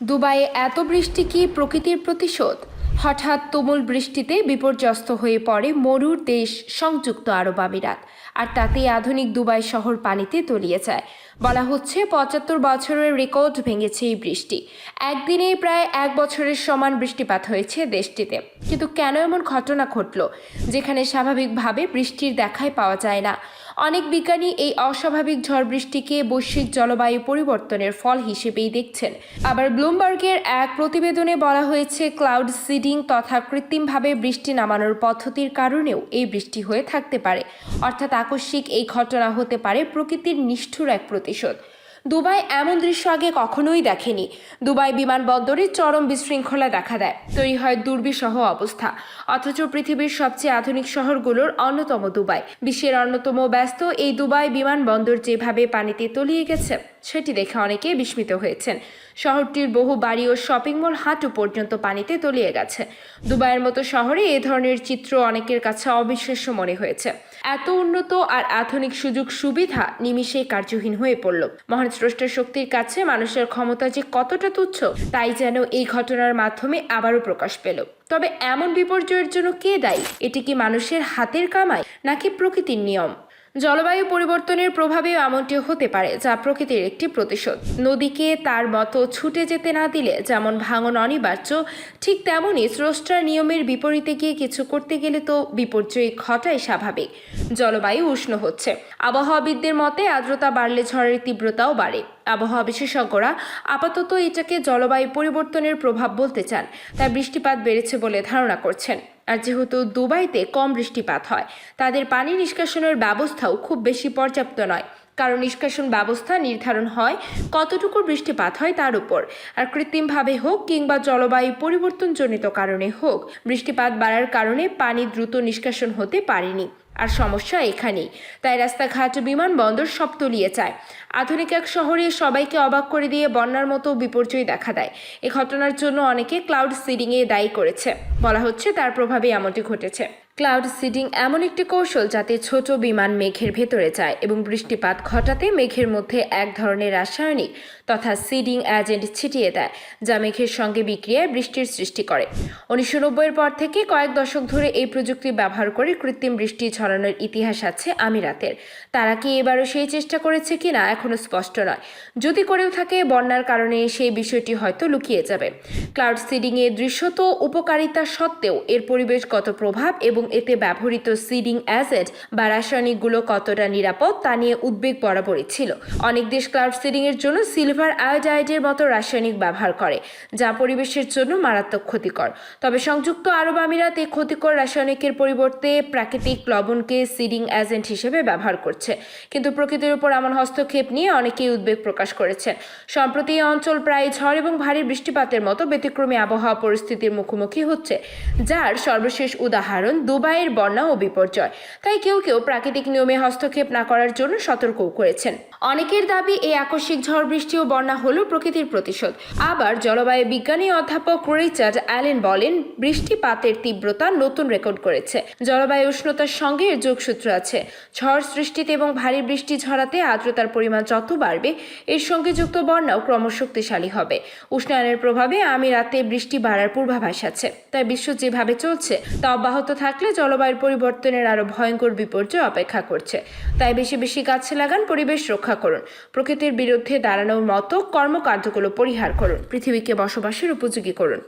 দুবাইয়ে এত বৃষ্টি কি প্রকৃতির প্রতিশোধ? হঠাৎ তুমুল বৃষ্টিতে বিপর্যস্ত হয়ে পড়ে মরুর দেশ সংযুক্ত আরব আমিরাত, আর তাতেই আধুনিক দুবাই শহর পানিতে তলিয়ে যায়। বলা হচ্ছে পঁচাত্তর বছরের রেকর্ড ভেঙেছে এই বৃষ্টি। একদিনেই প্রায় এক বছরের সমান বৃষ্টিপাত হয়েছে দেশটিতে। কিন্তু কেন এমন ঘটনা ঘটল? যেখানে স্বাভাবিকভাবে বৃষ্টির দেখাই পাওয়া যায় না। অনেক বিজ্ঞানী এই অস্বাভাবিক ঝড় বৃষ্টিকে বৈশ্বিক জলবায়ু পরিবর্তনের ফল হিসেবেই দেখছেন। আবার ব্লুমবার্গের এক প্রতিবেদনে বলা হয়েছে, ক্লাউড সিডিং তথা কৃত্রিমভাবে বৃষ্টি নামানোর পদ্ধতির কারণেও এই বৃষ্টি হয়ে থাকতে পারে। অর্থাৎ আকস্মিক এই ঘটনা হতে পারে প্রকৃতির নিষ্ঠুর এক প্রতিশোধ। দুবাই এমন দৃশ্য আগে কখনোই দেখেনি। দুবাই বিমানবন্দরে চরম বিশৃঙ্খলা দেখা দেয়। তৈরি হয় দুর্বিষহ অবস্থা। অথচ পৃথিবীর সবচেয়ে আধুনিক শহরগুলোর অন্যতম দুবাই। বিশ্বের অন্যতম ব্যস্ত এই দুবাই বিমানবন্দর যেভাবে পানিতে তলিয়ে গেছে, সেটি দেখে অনেকে বিস্মিত হয়েছেন। শহরটির বহু বাড়ি ও শপিং মল হাঁটু পর্যন্ত পানিতে তলিয়ে গেছে। দুবাইয়ের মতো শহরে এ ধরনের চিত্র অনেকের কাছে অবিশ্বাস্য মনে হয়েছে। এত উন্নত আর আধুনিক সুযোগ সুবিধা নিমিষেই কার্যহীন হয়ে পড়ল। মহান স্রষ্টার শক্তির কাছে মানুষের ক্ষমতা যে কতটা তুচ্ছ, তাই যেন এই ঘটনার মাধ্যমে আবারও প্রকাশ পেল। তবে এমন বিপর্যয়ের জন্য কে দায়ী? এটি কি মানুষের হাতের কামাই নাকি প্রকৃতির নিয়ম? জলবায়ু পরিবর্তনের প্রভাবেও এমনটি হতে পারে, যা প্রকৃতির একটি প্রতিশোধ। নদীকে তার মতো ছুটে যেতে না দিলে, যেমন ভাঙন অনিবার্য, ঠিক তেমনই স্রষ্টার নিয়মের বিপরীতে গিয়ে কিছু করতে গেলে তো বিপর্যয় ঘটাই স্বাভাবিক। জলবায়ু উষ্ণ হচ্ছে। আবহাওয়াবিদদের মতে, আর্দ্রতা বাড়লে ঝড়ের তীব্রতাও বাড়ে। আবহাওয়া বিশেষজ্ঞরা আপাতত এটাকে জলবায়ু পরিবর্তনের প্রভাব বলতে চান। তাই বৃষ্টিপাত বেড়েছে বলে ধারণা করছেন। আর যেহেতু দুবাইতে কম বৃষ্টিপাত হয়, তাদের পানি নিষ্কাশনের ব্যবস্থাও খুব বেশি পর্যাপ্ত নয়। কারণ নিষ্কাশন ব্যবস্থা নির্ধারণ হয় কতটুকু বৃষ্টিপাত হয় তার উপর। আর কৃত্রিমভাবে হোক কিংবা জলবায়ু পরিবর্তনজনিত কারণে হোক, বৃষ্টিপাত বাড়ার কারণে পানি দ্রুত নিষ্কাশন হতে পারেনি। আর সমস্যা এখানেই। তাই রাস্তাঘাট বিমানবন্দর সব তলিয়ে যায়। আধুনিক এক শহরে সবাইকে অবাক করে দিয়ে বন্যার মতো বিপর্যয় দেখা দেয়। এ ঘটনার জন্য অনেকে ক্লাউড সিডিংয়ে দায়ী করেছে। বলা হচ্ছে তার প্রভাবে এমনটি ঘটেছে। ক্লাউড সিডিং এমন একটি কৌশল যাতে ছোট বিমান মেঘের ভেতরে যায় এবং বৃষ্টিপাত ঘটাতে মেঘের মধ্যে এক ধরনের রাসায়নিক তথা সিডিং এজেন্ট ছিটিয়ে দেয়, যা মেঘের সঙ্গে বিক্রিয়ায় বৃষ্টির সৃষ্টি করে। উনিশশো নব্বইয়ের পর থেকে কয়েক দশক ধরে এই প্রযুক্তি ব্যবহার করে কৃত্রিম বৃষ্টি ছড়ানোর ইতিহাস আছে আমিরাতের। তারা কি এবারও সেই চেষ্টা করেছে কিনা এখনও স্পষ্ট নয়। যদি করেও থাকে, বন্যার কারণে সেই বিষয়টি হয়তো লুকিয়ে যাবে। ক্লাউড সিডিংয়ে দৃশ্যত উপকারিতা সত্ত্বেও এর পরিবেশগত প্রভাব এবং এতে ব্যবহৃত সিডিং অ্যাসেড বা রাসায়নিকগুলো কতটা নিরাপদ তা নিয়ে উদ্বেগ বরাবরই ছিল। অনেক দেশ ক্লাউড সিডিং এর জন্য সিলভার আয়োডাইডের মতো রাসায়নিক ব্যবহার করে, যা পরিবেশের জন্য মারাত্মক ক্ষতিকর। তবে সংযুক্ত আরব আমিরাত এই ক্ষতিকর রাসায়নিকের পরিবর্তে প্রাকৃতিক লবণকে সিডিং অ্যাজেন্ট হিসেবে ব্যবহার করছে। কিন্তু প্রকৃতির উপর এমন হস্তক্ষেপ নিয়ে অনেকেই উদ্বেগ প্রকাশ করেছেন। সম্প্রতি এই অঞ্চল প্রায় ঝড় এবং ভারী বৃষ্টিপাতের মতো ব্যতিক্রমী আবহাওয়া পরিস্থিতির মুখোমুখি হচ্ছে, যার সর্বশেষ উদাহরণ দুবাইয়ের বন্যা ও বিপর্যয়। তাই কেউ কেউ প্রাকৃতিক নিয়মে হস্তক্ষেপ না করার জন্য সতর্কও করেছেন। অনেকের দাবি, এই আকস্মিক ঝড় বৃষ্টি ও বন্যা হলো প্রকৃতির প্রতিশোধ। আবার জলবায়ু বিজ্ঞানী অধ্যাপক রিচার্ড অ্যালেন বলেন, বৃষ্টিপাতের তীব্রতা নতুন রেকর্ড করেছে। জলবায়ু উষ্ণতার সঙ্গে এর যোগসূত্র আছে। ঝড় সৃষ্টিতে এবং ভারী বৃষ্টি ঝরাতে আর্দ্রতার পরিমাণ যত বাড়বে, এর সঙ্গে যুক্ত বন্যাও ক্রমশ শক্তিশালী হবে। উষ্ণায়নের প্রভাবে আমি রাতে বৃষ্টি বাড়ার পূর্বাভাস আছে। তাই বিশ্ব যেভাবে চলছে, তা অব্যাহত থাকলে জলবায়ুর পরিবর্তনের আরও ভয়ঙ্কর বিপর্যয় অপেক্ষা করছে। তাই বেশি বেশি গাছ লাগান, পরিবেশ রক্ষা করুন। প্রকৃতির বিরুদ্ধে দাঁড়ানোর মতো কর্মকাণ্ডগুলো পরিহার করুন। পৃথিবীকে বসবাসের উপযোগী করুন।